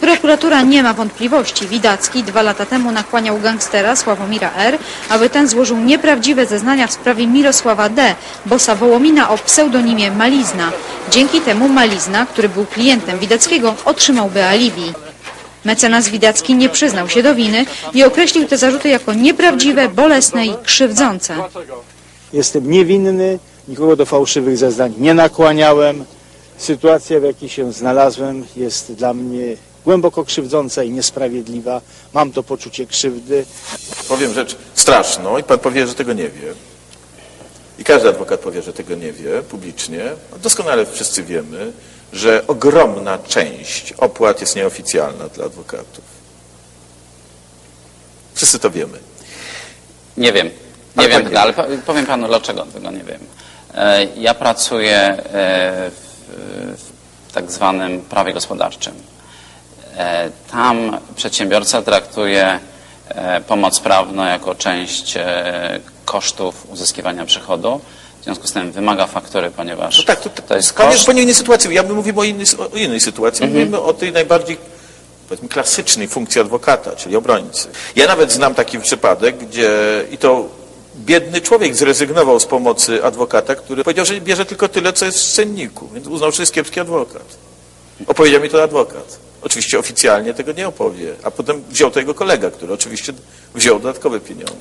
Prokuratura nie ma wątpliwości. Widacki dwa lata temu nakłaniał gangstera Sławomira R., aby ten złożył nieprawdziwe zeznania w sprawie Mirosława D., bossa Wołomina o pseudonimie Malizna. Dzięki temu Malizna, który był klientem Widackiego, otrzymałby alibi. Mecenas Widacki nie przyznał się do winy i określił te zarzuty jako nieprawdziwe, bolesne i krzywdzące. Jestem niewinny, nikogo do fałszywych zeznań nie nakłaniałem. Sytuacja, w jakiej się znalazłem, jest dla mnie głęboko krzywdząca i niesprawiedliwa. Mam to poczucie krzywdy. Powiem rzecz straszną i pan powie, że tego nie wie. I każdy adwokat powie, że tego nie wie publicznie. Doskonale wszyscy wiemy, że ogromna część opłat jest nieoficjalna dla adwokatów. Wszyscy to wiemy. Nie wiem. Nie Ale wiem, pan nie ale po- powiem panu, dlaczego tego nie wiem. E, Ja pracuję e, w, w tak zwanym prawie gospodarczym. E, Tam przedsiębiorca traktuje e, pomoc prawną jako część e, kosztów uzyskiwania przychodu. W związku z tym wymaga faktury, ponieważ No tak, to, to, to jest pan jest koszt. zupełnie innej sytuacji. Ja bym mówił o innej, o innej sytuacji. Mówimy o tej najbardziej powiedzmy, klasycznej funkcji adwokata, czyli obrońcy. Ja nawet znam taki przypadek, gdzie i to biedny człowiek zrezygnował z pomocy adwokata, który powiedział, że bierze tylko tyle, co jest w cenniku, więc uznał, że jest kiepski adwokat. Opowiedział mi to adwokat. Oczywiście oficjalnie tego nie opowie, a potem wziął to jego kolega, który oczywiście wziął dodatkowe pieniądze.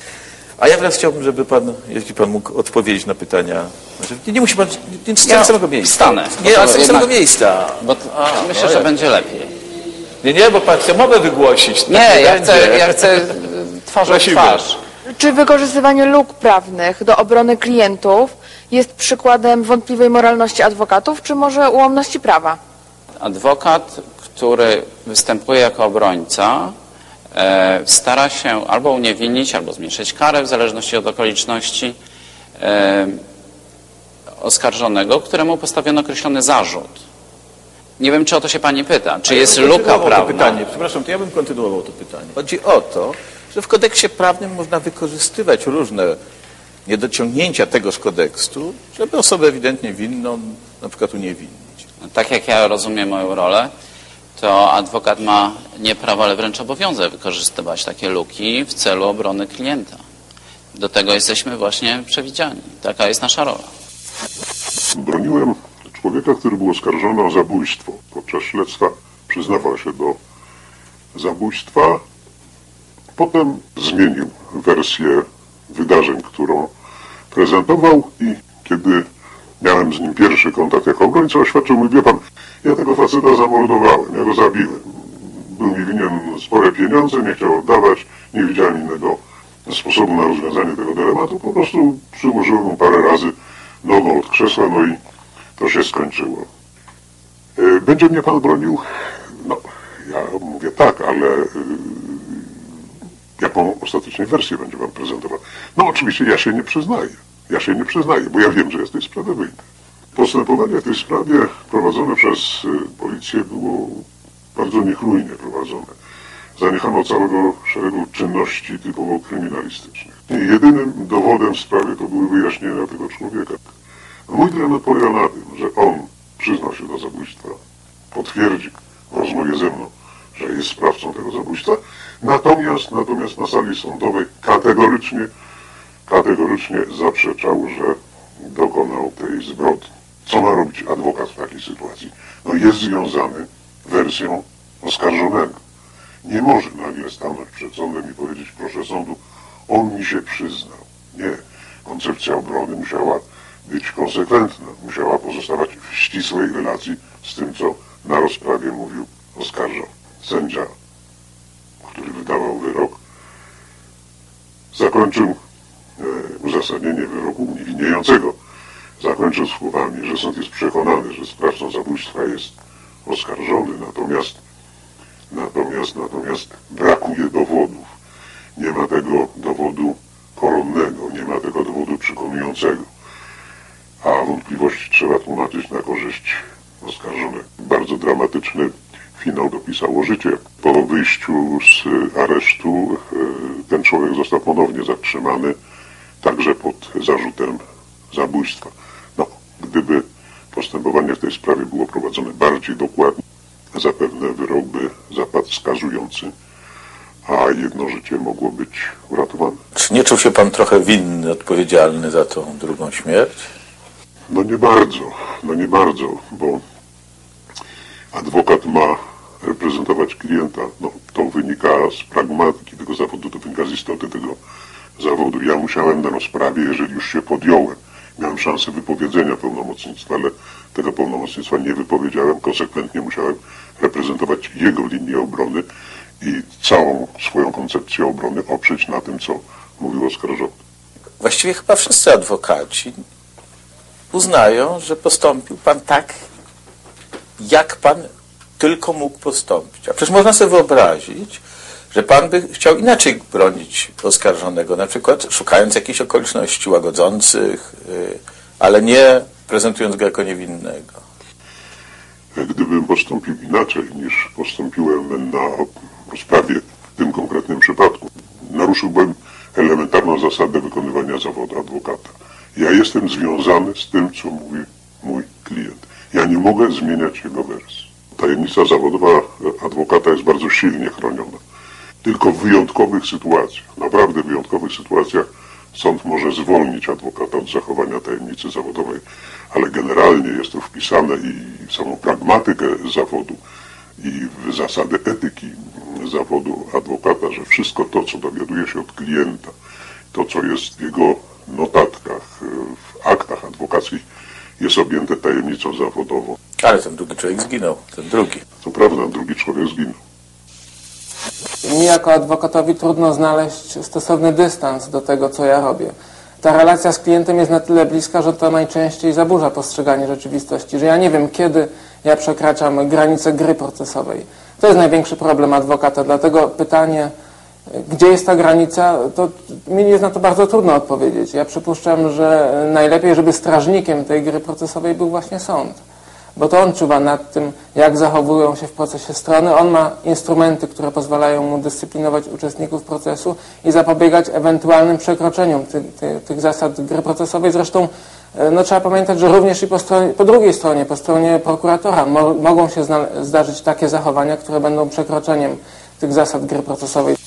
A ja teraz chciałbym, żeby pan, jeśli pan mógł odpowiedzieć na pytania. Znaczy, Nie, nie musi pan, nie, z Ja samego miejsca. wstanę, bo Nie, to ale z tego jednak- samego miejsca. Bo t- A, myślę, no że będzie lepiej. Nie, nie, bo pan chce mowę wygłosić. Tak Nie, ja chcę, ja chcę twarzą Prosimy. twarz. Czy wykorzystywanie luk prawnych do obrony klientów jest przykładem wątpliwej moralności adwokatów, czy może ułomności prawa? Adwokat, który występuje jako obrońca, e, stara się albo uniewinnić, albo zmniejszyć karę, w zależności od okoliczności e, oskarżonego, któremu postawiono określony zarzut. Nie wiem, czy o to się pani pyta. Czy Ja jest bym luka kontynuował prawna? To pytanie. Przepraszam, to ja bym kontynuował to pytanie. Chodzi o to, że w kodeksie prawnym można wykorzystywać różne niedociągnięcia tegoż kodeksu, żeby osobę ewidentnie winną na przykład uniewinnić. Tak jak ja rozumiem moją rolę, to adwokat ma nie prawo, ale wręcz obowiązek wykorzystywać takie luki w celu obrony klienta. Do tego jesteśmy właśnie przewidziani. Taka jest nasza rola. Broniłem człowieka, który był oskarżony o zabójstwo. Podczas śledztwa przyznawał się do zabójstwa. Potem zmienił wersję wydarzeń, którą prezentował i kiedy miałem z nim pierwszy kontakt jako obrońca, oświadczył mi, wie pan, ja tego faceta zamordowałem, ja go zabiłem. Był mi winien spore pieniądze, nie chciał oddawać, nie widziałem innego sposobu na rozwiązanie tego dylematu. Po prostu przyłożyłem mu parę razy nogą od krzesła, no i to się skończyło. E, Będzie mnie pan bronił? No, ja mówię tak, ale e, jaką ostatecznej wersję będzie pan prezentował? No oczywiście ja się nie przyznaję. Ja się nie przyznaję, bo ja wiem, że jesteś sprawy winny. Postępowanie w tej sprawie prowadzone przez e, policję było bardzo niechlujnie prowadzone. Zaniechano całego szeregu czynności typowo kryminalistycznych. I jedynym dowodem w sprawie to były wyjaśnienia tego człowieka. Mój dylemat polega na tym, że on przyznał się do zabójstwa, potwierdzi w rozmowie ze mną, że jest sprawcą tego zabójstwa, natomiast, natomiast na sali sądowej kategorycznie, kategorycznie zaprzeczał, że dokonał tej zbrodni. Co ma robić adwokat w takiej sytuacji? No jest związany wersją oskarżonego. Nie może nagle stanąć przed sądem i powiedzieć, proszę sądu, on mi się przyznał. Nie. Koncepcja obrony musiała być konsekwentna, musiała pozostawać w ścisłej relacji z tym, co na rozprawie mówił oskarżał. Sędzia, który wydawał wyrok, zakończył e, uzasadnienie wyroku uniewinniającego. Zakończył słowami, że sąd jest przekonany, że sprawcą zabójstwa jest oskarżony, natomiast Natomiast, natomiast brakuje dowodów. Nie ma tego dowodu koronnego, nie ma tego dowodu przekonującego. A wątpliwości trzeba tłumaczyć na korzyść oskarżonego. Bardzo dramatyczny życie. Po wyjściu z aresztu e, ten człowiek został ponownie zatrzymany, także pod zarzutem zabójstwa. No, gdyby postępowanie w tej sprawie było prowadzone bardziej dokładnie, zapewne wyrok by zapadł skazujący, a jedno życie mogło być uratowane. Czy nie czuł się pan trochę winny, odpowiedzialny za tą drugą śmierć? No nie bardzo, no nie bardzo, bo adwokat ma reprezentować klienta. No, to wynika z pragmatyki tego zawodu, to wynika z istoty tego zawodu. Ja musiałem na rozprawie, jeżeli już się podjąłem, miałem szansę wypowiedzenia pełnomocnictwa, ale tego pełnomocnictwa nie wypowiedziałem, konsekwentnie musiałem reprezentować jego linię obrony i całą swoją koncepcję obrony oprzeć na tym, co mówił oskarżony. Właściwie chyba wszyscy adwokaci uznają, że postąpił pan tak, jak pan tylko mógł postąpić. A przecież można sobie wyobrazić, że pan by chciał inaczej bronić oskarżonego, na przykład szukając jakichś okoliczności łagodzących, y, ale nie prezentując go jako niewinnego. Gdybym postąpił inaczej niż postąpiłem na rozprawie w tym konkretnym przypadku, naruszyłbym elementarną zasadę wykonywania zawodu adwokata. Ja jestem związany z tym, co mówi mój klient. Ja nie mogę zmieniać jego wersji. Tajemnica zawodowa adwokata jest bardzo silnie chroniona. Tylko w wyjątkowych sytuacjach, naprawdę wyjątkowych sytuacjach sąd może zwolnić adwokata od zachowania tajemnicy zawodowej, ale generalnie jest to wpisane i w samą pragmatykę zawodu i w zasady etyki zawodu adwokata, że wszystko to, co dowiaduje się od klienta, to, co jest w jego notatkach, w aktach adwokackich, jest objęte tajemnicą zawodową. Ale ten drugi człowiek zginął, ten drugi. Co prawda, drugi człowiek zginął. Mi jako adwokatowi trudno znaleźć stosowny dystans do tego, co ja robię. Ta relacja z klientem jest na tyle bliska, że to najczęściej zaburza postrzeganie rzeczywistości, że ja nie wiem, kiedy ja przekraczam granicę gry procesowej. To jest największy problem adwokata, dlatego pytanie, gdzie jest ta granica, to mi jest na to bardzo trudno odpowiedzieć. Ja przypuszczam, że najlepiej, żeby strażnikiem tej gry procesowej był właśnie sąd bo to on czuwa nad tym, jak zachowują się w procesie strony. On ma instrumenty, które pozwalają mu dyscyplinować uczestników procesu i zapobiegać ewentualnym przekroczeniom ty, ty, tych zasad gry procesowej. Zresztą no, trzeba pamiętać, że również i po, stronie, po drugiej stronie, po stronie prokuratora mo mogą się zdarzyć takie zachowania, które będą przekroczeniem tych zasad gry procesowej.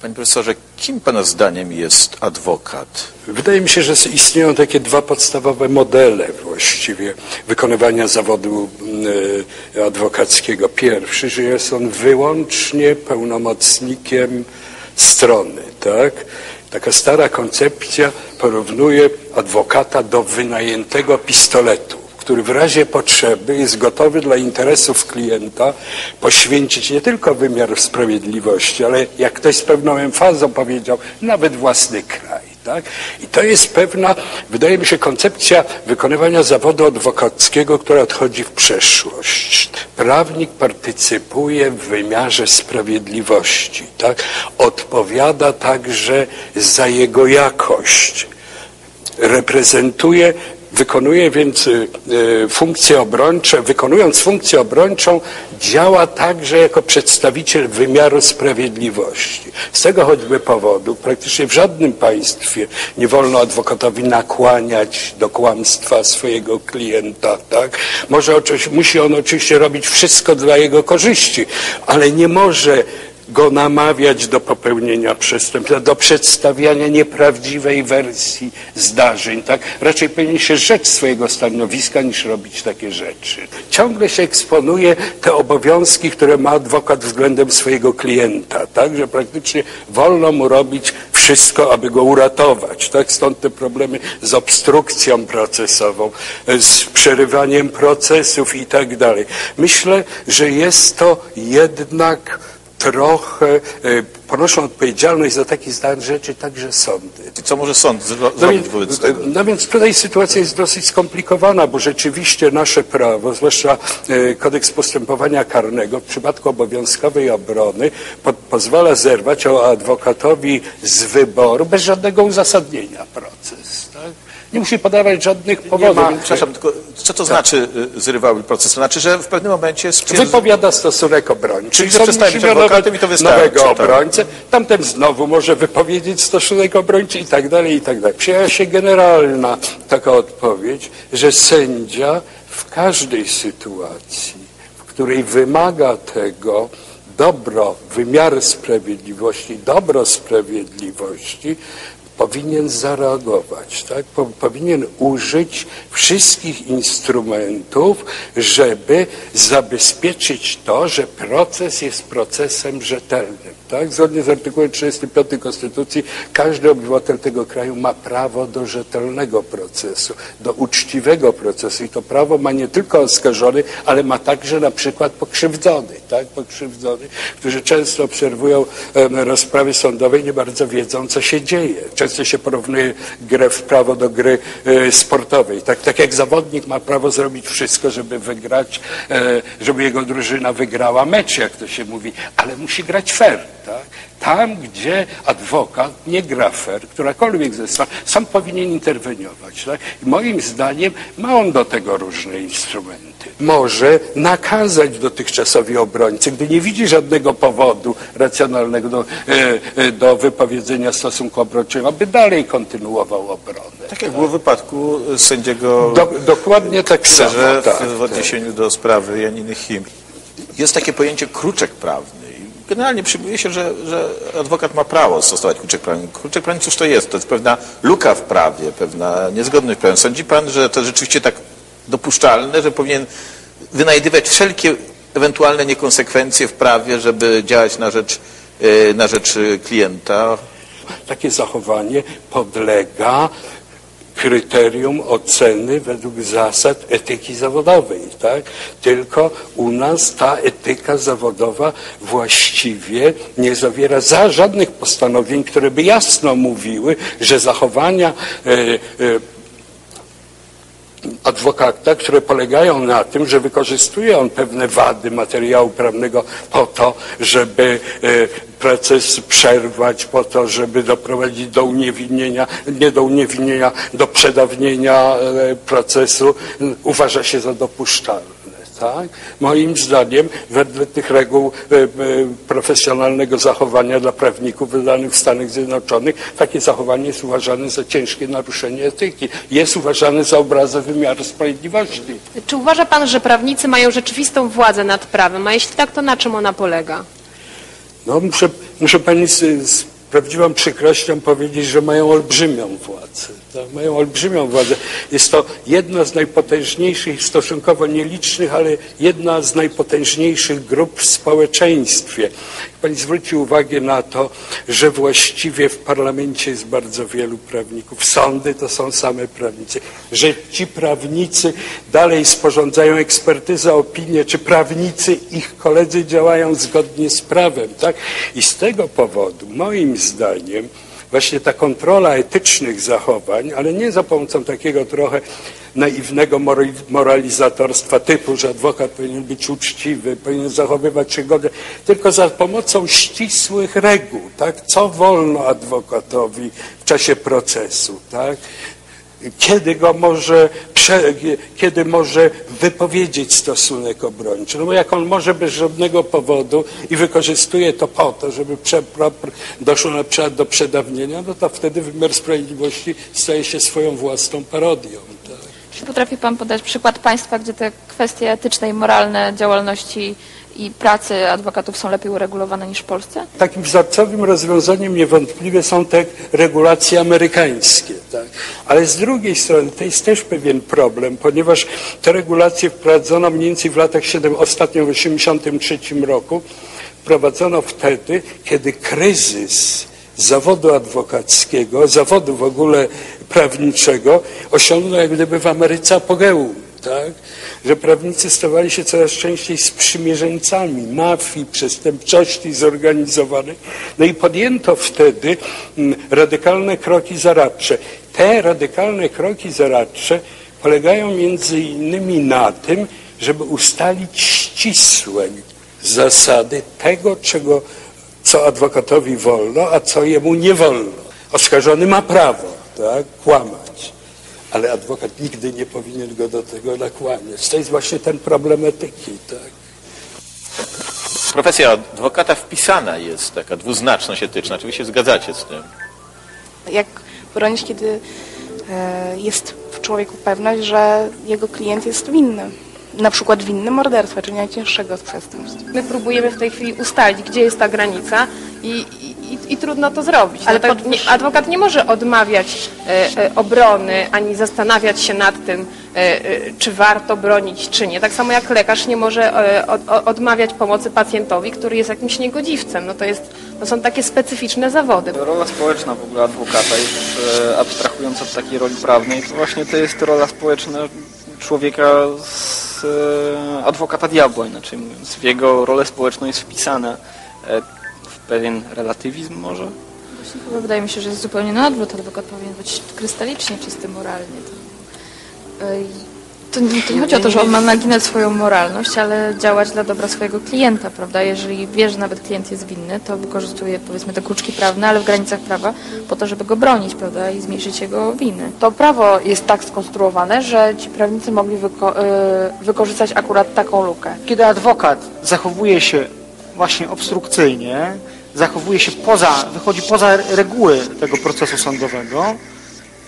Panie profesorze, kim pana zdaniem jest adwokat? Wydaje mi się, że istnieją takie dwa podstawowe modele właściwie wykonywania zawodu y, adwokackiego. Pierwszy, że jest on wyłącznie pełnomocnikiem strony, tak? Taka stara koncepcja porównuje adwokata do wynajętego pistoletu który w razie potrzeby jest gotowy dla interesów klienta poświęcić nie tylko wymiar sprawiedliwości, ale jak ktoś z pewną emfazą powiedział, nawet własny kraj. Tak? I to jest pewna, wydaje mi się, koncepcja wykonywania zawodu adwokackiego, która odchodzi w przeszłość. Prawnik partycypuje w wymiarze sprawiedliwości, tak? odpowiada także za jego jakość, reprezentuje Wykonuje więc y, funkcje obrończe, wykonując funkcję obrończą, działa także jako przedstawiciel wymiaru sprawiedliwości. Z tego choćby powodu praktycznie w żadnym państwie nie wolno adwokatowi nakłaniać do kłamstwa swojego klienta. Tak? Może, musi on oczywiście robić wszystko dla jego korzyści, ale nie może go namawiać do popełnienia przestępstwa, do przedstawiania nieprawdziwej wersji zdarzeń, tak? Raczej powinien się rzec swojego stanowiska niż robić takie rzeczy. Ciągle się eksponuje te obowiązki, które ma adwokat względem swojego klienta, tak? Że praktycznie wolno mu robić wszystko, aby go uratować, tak? Stąd te problemy z obstrukcją procesową, z przerywaniem procesów i tak dalej. Myślę, że jest to jednak trochę e, ponoszą odpowiedzialność za takie rzeczy także sądy. I co może sąd zro no zrobić wobec tego? No więc tutaj sytuacja jest dosyć skomplikowana, bo rzeczywiście nasze prawo, zwłaszcza e, kodeks postępowania karnego w przypadku obowiązkowej obrony po, pozwala zerwać o adwokatowi z wyboru bez żadnego uzasadnienia proces. Tak? Nie musi podawać żadnych powodów. ma, przepraszam, tylko co to znaczy y, zrywały proces? To znaczy, że w pewnym momencie stwierdzono... Wypowiada stosunek obrończy. Czyli, że przestaje być adwokatem i to wystarczy, Nowego tak. obrońcę. Tamten znowu może wypowiedzieć stosunek obrończy i tak dalej, i tak dalej. Przyjęła się generalna taka odpowiedź, że sędzia w każdej sytuacji, w której wymaga tego dobro, wymiar sprawiedliwości, dobro sprawiedliwości, powinien zareagować, tak? Po, powinien użyć wszystkich instrumentów, żeby zabezpieczyć to, że proces jest procesem rzetelnym. Tak? Zgodnie z artykułem 35 Konstytucji każdy obywatel tego kraju ma prawo do rzetelnego procesu, do uczciwego procesu i to prawo ma nie tylko oskarżony, ale ma także na przykład pokrzywdzony, tak? pokrzywdzony, którzy często obserwują rozprawy sądowe i nie bardzo wiedzą, co się dzieje. Często się porównuje grę w prawo do gry e, sportowej. Tak, tak jak zawodnik ma prawo zrobić wszystko, żeby wygrać, e, żeby jego drużyna wygrała mecz, jak to się mówi, ale musi grać fair. Tak? Tam, gdzie adwokat nie gra fair, którakolwiek ze stron, sąd powinien interweniować. Tak? Moim zdaniem ma on do tego różne instrumenty. Może nakazać dotychczasowi obrońcy, gdy nie widzi żadnego powodu racjonalnego do, e, e, do wypowiedzenia stosunku obrończego, aby dalej kontynuował obronę. Tak jak było w wypadku sędziego Do, dokładnie tak samo. Tak, w odniesieniu do sprawy Janiny Chim. Jest takie pojęcie kruczek prawny. Generalnie przyjmuje się, że, że adwokat ma prawo stosować kruczek prawny. Kruczek prawny, cóż to jest? To jest pewna luka w prawie, pewna niezgodność w prawie. Sądzi pan, że to rzeczywiście tak dopuszczalne, że powinien wynajdywać wszelkie ewentualne niekonsekwencje w prawie, żeby działać na rzecz, e, na rzecz klienta? Takie zachowanie podlega kryterium oceny według zasad etyki zawodowej, tak? Tylko u nas ta etyka zawodowa właściwie nie zawiera za żadnych postanowień, które by jasno mówiły, że zachowania e, e, adwokata, które polegają na tym, że wykorzystuje on pewne wady materiału prawnego po to, żeby e, proces przerwać, po to, żeby doprowadzić do uniewinnienia, nie do uniewinnienia, do przedawnienia e, procesu, uważa się za dopuszczalne. Tak? Moim zdaniem, wedle tych reguł e, e, profesjonalnego zachowania dla prawników wydanych w Stanach Zjednoczonych, takie zachowanie jest uważane za ciężkie naruszenie etyki. Jest uważane za obrazę wymiaru sprawiedliwości. Czy uważa Pan, że prawnicy mają rzeczywistą władzę nad prawem? A jeśli tak, to na czym ona polega? No, muszę, muszę pani z, z prawdziwą przykrością powiedzieć, że mają olbrzymią władzę. Tak? Mają olbrzymią władzę. Jest to jedna z najpotężniejszych, stosunkowo nielicznych, ale jedna z najpotężniejszych grup w społeczeństwie. Pani zwróci uwagę na to, że właściwie w parlamencie jest bardzo wielu prawników. Sądy to są same prawnicy. Że ci prawnicy dalej sporządzają ekspertyzę, opinię, czy prawnicy, ich koledzy działają zgodnie z prawem. Tak? I z tego powodu, moim zdaniem, właśnie ta kontrola etycznych zachowań, ale nie za pomocą takiego trochę naiwnego moralizatorstwa typu, że adwokat powinien być uczciwy, powinien zachowywać się godnie, tylko za pomocą ścisłych reguł, tak? Co wolno adwokatowi w czasie procesu, tak? Kiedy go może, kiedy może wypowiedzieć stosunek obrończy. No bo jak on może bez żadnego powodu i wykorzystuje to po to, żeby prze, doszło na przykład do przedawnienia, no to wtedy wymiar sprawiedliwości staje się swoją własną parodią. Tak? Czy potrafi Pan podać przykład państwa, gdzie te kwestie etyczne i moralne działalności i pracy adwokatów są lepiej uregulowane niż w Polsce? Takim wzorcowym rozwiązaniem niewątpliwie są te regulacje amerykańskie. Tak? Ale z drugiej strony to jest też pewien problem, ponieważ te regulacje wprowadzono mniej więcej w latach 7, ostatnio w 1983 roku, wprowadzono wtedy, kiedy kryzys zawodu adwokackiego, zawodu w ogóle prawniczego osiągnął jak gdyby w Ameryce apogeum. Tak? Że prawnicy stawali się coraz częściej sprzymierzeńcami mafii, przestępczości zorganizowanej. No i podjęto wtedy mm, radykalne kroki zaradcze. Te radykalne kroki zaradcze polegają między innymi na tym, żeby ustalić ścisłe zasady tego, czego, co adwokatowi wolno, a co jemu nie wolno. Oskarżony ma prawo tak, kłamać, ale adwokat nigdy nie powinien go do tego nakłaniać. To jest właśnie ten problem etyki, tak. Profesja adwokata wpisana jest taka dwuznaczność etyczna. Czy wy się zgadzacie z tym? Jak bronić, kiedy e, jest w człowieku pewność, że jego klient jest winny? Na przykład winny morderstwa, czy najcięższego z przestępstw. My próbujemy w tej chwili ustalić, gdzie jest ta granica i, i, i, i trudno to zrobić. Ale tak, nie, adwokat nie może odmawiać e, e, obrony, ani zastanawiać się nad tym, e, e, czy warto bronić, czy nie. Tak samo jak lekarz nie może e, od, odmawiać pomocy pacjentowi, który jest jakimś niegodziwcem. No to, jest, to są takie specyficzne zawody. Rola społeczna w ogóle adwokata, już e, abstrahując od takiej roli prawnej, to właśnie to jest rola społeczna człowieka z e, adwokata diabła, inaczej mówiąc. W jego rolę społeczną jest wpisane e, pewien relatywizm może. Właśnie chyba wydaje mi się, że jest zupełnie na odwrót. Adwokat powinien być krystalicznie czysty moralnie. To, nie, to nie chodzi o to, że on ma naginać swoją moralność, ale działać dla dobra swojego klienta, prawda? Jeżeli wie, że nawet klient jest winny, to wykorzystuje powiedzmy te kruczki prawne, ale w granicach prawa po to, żeby go bronić, prawda? I zmniejszyć jego winy. To prawo jest tak skonstruowane, że ci prawnicy mogli wyko- y, wykorzystać akurat taką lukę. Kiedy adwokat zachowuje się właśnie obstrukcyjnie, zachowuje się poza, wychodzi poza reguły tego procesu sądowego,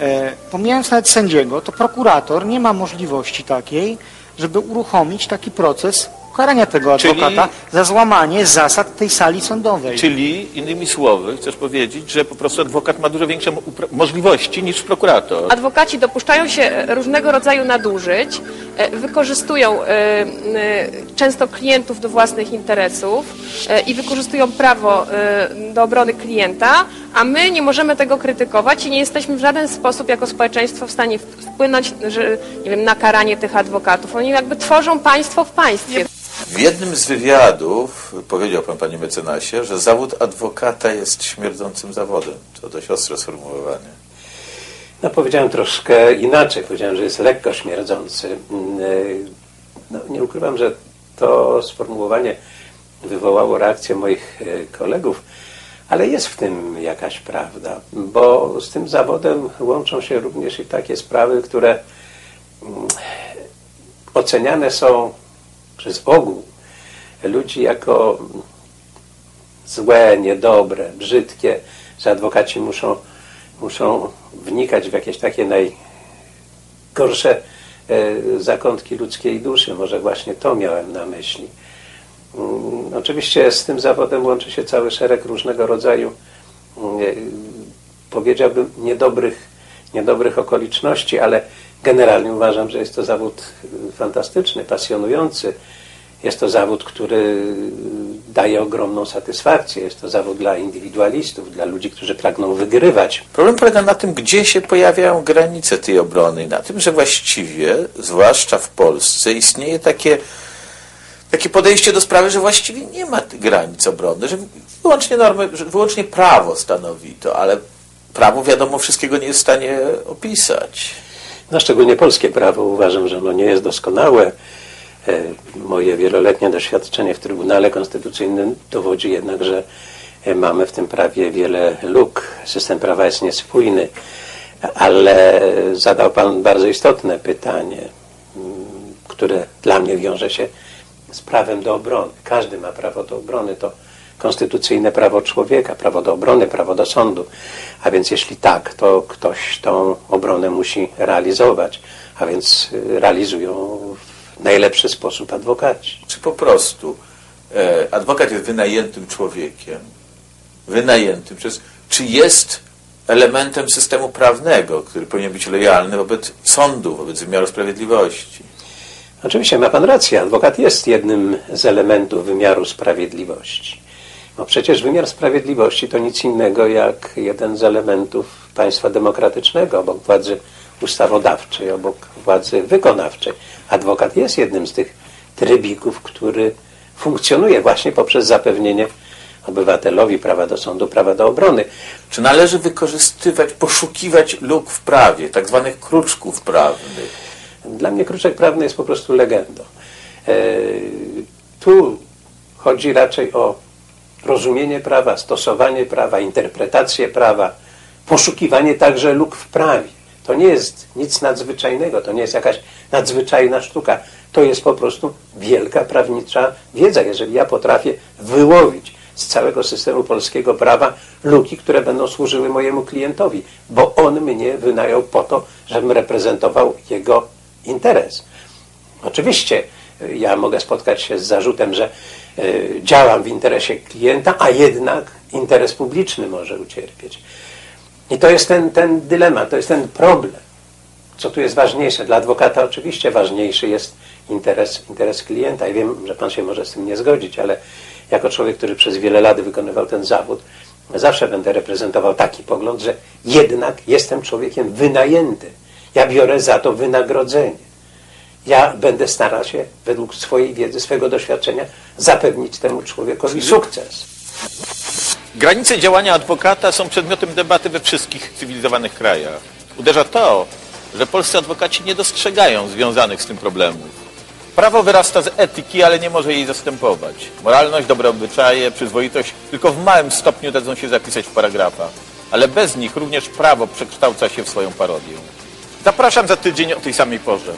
e, pomijając nawet sędziego, to prokurator nie ma możliwości takiej, żeby uruchomić taki proces ukarania tego Czyli- adwokata za złamanie zasad tej sali sądowej. Czyli innymi słowy chcesz powiedzieć, że po prostu adwokat ma dużo większe możliwości niż prokurator. Adwokaci dopuszczają się różnego rodzaju nadużyć, wykorzystują e, e, często klientów do własnych interesów e, i wykorzystują prawo e, do obrony klienta, a my nie możemy tego krytykować i nie jesteśmy w żaden sposób jako społeczeństwo w stanie wpłynąć że, nie wiem, na karanie tych adwokatów. Oni jakby tworzą państwo w państwie. W jednym z wywiadów powiedział pan, panie mecenasie, że zawód adwokata jest śmierdzącym zawodem. To dość ostre sformułowanie. No powiedziałem troszkę inaczej. Powiedziałem, że jest lekko śmierdzący. Mm, y, No, nie ukrywam, że to sformułowanie wywołało reakcję moich y, kolegów, ale jest w tym jakaś prawda, bo z tym zawodem łączą się również i takie sprawy, które mm, oceniane są przez ogół ludzi jako złe, niedobre, brzydkie, że adwokaci muszą, muszą wnikać w jakieś takie najgorsze e, zakątki ludzkiej duszy. Może właśnie to miałem na myśli. Mm, Oczywiście z tym zawodem łączy się cały szereg różnego rodzaju, mm, e, powiedziałbym, niedobrych, niedobrych okoliczności, ale generalnie uważam, że jest to zawód fantastyczny, pasjonujący. Jest to zawód, który daje ogromną satysfakcję. Jest to zawód dla indywidualistów, dla ludzi, którzy pragną wygrywać. Problem polega na tym, gdzie się pojawiają granice tej obrony. Na tym, że właściwie, zwłaszcza w Polsce, istnieje takie, takie podejście do sprawy, że właściwie nie ma granic obrony, że wyłącznie normy, że wyłącznie prawo stanowi to, ale prawo wiadomo wszystkiego nie jest w stanie opisać. No, szczególnie polskie prawo uważam, że ono nie jest doskonałe. E, Moje wieloletnie doświadczenie w Trybunale Konstytucyjnym dowodzi jednak, że e, mamy w tym prawie wiele luk. System prawa jest niespójny, ale zadał Pan bardzo istotne pytanie, które dla mnie wiąże się z prawem do obrony. Każdy ma prawo do obrony. To konstytucyjne prawo człowieka, prawo do obrony, prawo do sądu. A więc jeśli tak, to ktoś tą obronę musi realizować, a więc y, realizują najlepszy sposób adwokaci. Czy po prostu e, adwokat jest wynajętym człowiekiem, wynajętym przez, czy jest elementem systemu prawnego, który powinien być lojalny wobec sądu, wobec wymiaru sprawiedliwości? Oczywiście ma Pan rację, adwokat jest jednym z elementów wymiaru sprawiedliwości. No przecież wymiar sprawiedliwości to nic innego jak jeden z elementów państwa demokratycznego, obok władzy ustawodawczej, obok władzy wykonawczej. Adwokat jest jednym z tych trybików, który funkcjonuje właśnie poprzez zapewnienie obywatelowi prawa do sądu, prawa do obrony. Czy należy wykorzystywać, poszukiwać luk w prawie, tak zwanych kruczków prawnych? Dla mnie kruczek prawny jest po prostu legendą. E, tu chodzi raczej o rozumienie prawa, stosowanie prawa, interpretację prawa, poszukiwanie także luk w prawie. To nie jest nic nadzwyczajnego, to nie jest jakaś nadzwyczajna sztuka. To jest po prostu wielka prawnicza wiedza. Jeżeli ja potrafię wyłowić z całego systemu polskiego prawa luki, które będą służyły mojemu klientowi, bo on mnie wynajął po to, żebym reprezentował jego interes. Oczywiście y, ja mogę spotkać się z zarzutem, że y, działam w interesie klienta, a jednak interes publiczny może ucierpieć. I to jest ten, ten dylemat, to jest ten problem. Co tu jest ważniejsze? Dla adwokata oczywiście ważniejszy jest interes, interes klienta i wiem, że pan się może z tym nie zgodzić, ale jako człowiek, który przez wiele lat wykonywał ten zawód, zawsze będę reprezentował taki pogląd, że jednak jestem człowiekiem wynajętym. Ja biorę za to wynagrodzenie. Ja będę starał się według swojej wiedzy, swojego doświadczenia zapewnić temu człowiekowi sukces. Granice działania adwokata są przedmiotem debaty we wszystkich cywilizowanych krajach. Uderza to, że polscy adwokaci nie dostrzegają związanych z tym problemów. Prawo wyrasta z etyki, ale nie może jej zastępować. Moralność, dobre obyczaje, przyzwoitość tylko w małym stopniu dadzą się zapisać w paragrafach. Ale bez nich również prawo przekształca się w swoją parodię. Zapraszam za tydzień o tej samej porze.